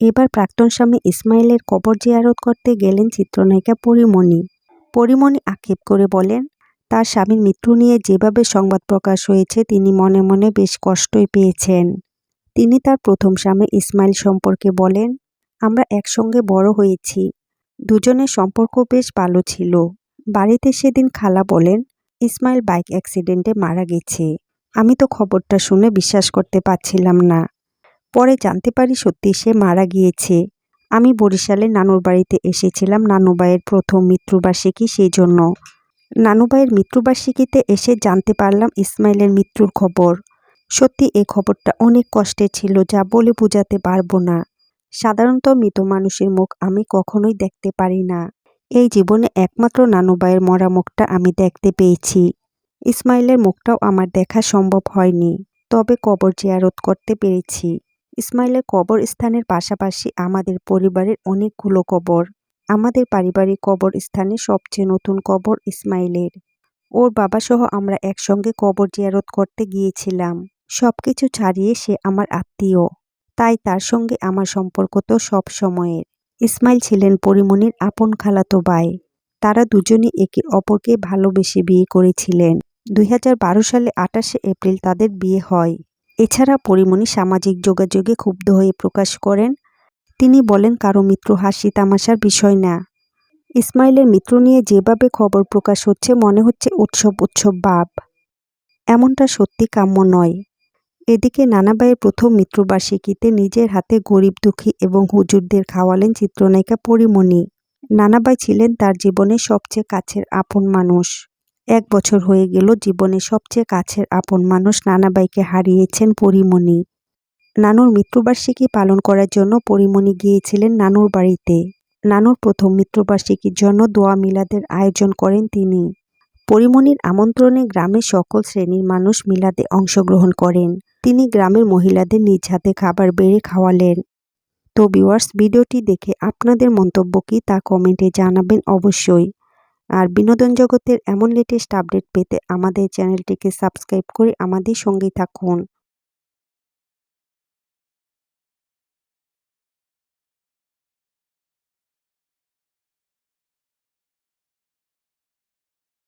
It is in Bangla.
এবার প্রাক্তন স্বামী ইসমাইলের কবর জিয়ারত করতে গেলেন চিত্রনায়িকা পরিমণি। পরিমণি আক্ষেপ করে বলেন, তার স্বামীর মৃত্যু নিয়ে যেভাবে সংবাদ প্রকাশ হয়েছে, তিনি মনে মনে বেশ কষ্টই পেয়েছেন। তিনি তার প্রথম স্বামী ইসমাইল সম্পর্কে বলেন, আমরা একসঙ্গে বড় হয়েছি। দুজনের সম্পর্ক বেশ ভালো ছিল। বাড়িতে সেদিন খালা বলেন, ইসমাইল বাইক অ্যাক্সিডেন্টে মারা গেছে। আমি তো খবরটা শুনে বিশ্বাস করতে পারছিলাম না। পরে জানতে পারি সত্যি সে মারা গিয়েছে। আমি বরিশালে নানুর বাড়িতে এসেছিলাম। নানুবাইয়ের প্রথম মৃত্যুবার্ষিকী সেই জন্য। নানুবাইয়ের মৃত্যুবার্ষিকীতে এসে জানতে পারলাম ইসমাইলের মৃত্যুর খবর। সত্যি এই খবরটা অনেক কষ্টে ছিল যা বলে বোঝাতে পারব না। সাধারণত মৃত মানুষের মুখ আমি কখনোই দেখতে পারি না। এই জীবনে একমাত্র নানুবাইয়ের মরা মুখটা আমি দেখতে পেয়েছি। ইসমাইলের মুখটাও আমার দেখা সম্ভব হয়নি, তবে কবর জিয়ারত করতে পেরেছি। ইসমাইলের কবর স্থানের পাশাপাশি আমাদের পরিবারের অনেকগুলো কবর। আমাদের পারিবারিক কবর স্থানে সবচেয়ে নতুন কবর ইসমাইলের। ওর বাবাসহ আমরা একসঙ্গে কবর জিয়ারত করতে গিয়েছিলাম। সবকিছু ছাড়িয়ে সে আমার আত্মীয়। তাই তার সঙ্গে আমার সম্পর্ক তো সব সময়ের। ইসমাইল ছিলেন পরিমণির আপন খালাতো ভাই। তারা দুজনই একে অপরকে ভালোবেসে বিয়ে করেছিলেন। দুই হাজার বারো সালে আটাশে এপ্রিল তাদের বিয়ে হয়। এছাড়া পরিমণি সামাজিক যোগাযোগে ক্ষুব্ধ হয়ে প্রকাশ করেন, তিনি বলেন, কারও মিত্র হাসি তামাশার বিষয় না। ইসমাইলের মিত্র নিয়ে যেভাবে খবর প্রকাশ হচ্ছে, মনে হচ্ছে উৎসব উৎসব ভাব। এমনটা সত্যি কাম্য নয়। এদিকে নানাবাইয়ের প্রথম মৃত্যুবার্ষিকীতে নিজের হাতে গরিব দুঃখী এবং হুজুরদের খাওয়ালেন চিত্রনায়িকা পরিমণি। নানাবাই ছিলেন তার জীবনের সবচেয়ে কাছের আপন মানুষ। এক বছর হয়ে গেল জীবনে সবচেয়ে কাছের আপন মানুষ নানাবাইকে হারিয়েছেন পরিমণি। নানুর মৃত্যুবার্ষিকী পালন করার জন্য পরিমণি গিয়েছিলেন নানুর বাড়িতে। নানুর প্রথম মৃত্যুবার্ষিকীর জন্য দোয়া মিলাদের আয়োজন করেন তিনি। পরিমণির আমন্ত্রণে গ্রামের সকল শ্রেণির মানুষ মিলাদে অংশগ্রহণ করেন। তিনি গ্রামের মহিলাদের নিজ হাতে খাবার বেড়ে খাওয়ালেন। তো ভিউয়ার্স, ভিডিওটি দেখে আপনাদের মন্তব্য কী তা কমেন্টে জানাবেন অবশ্যই। আর বিনোদন জগতের এমন লেটেস্ট আপডেট পেতে আমাদের চ্যানেলটিকে সাবস্ক্রাইব করে আমাদের সঙ্গেই থাকুন।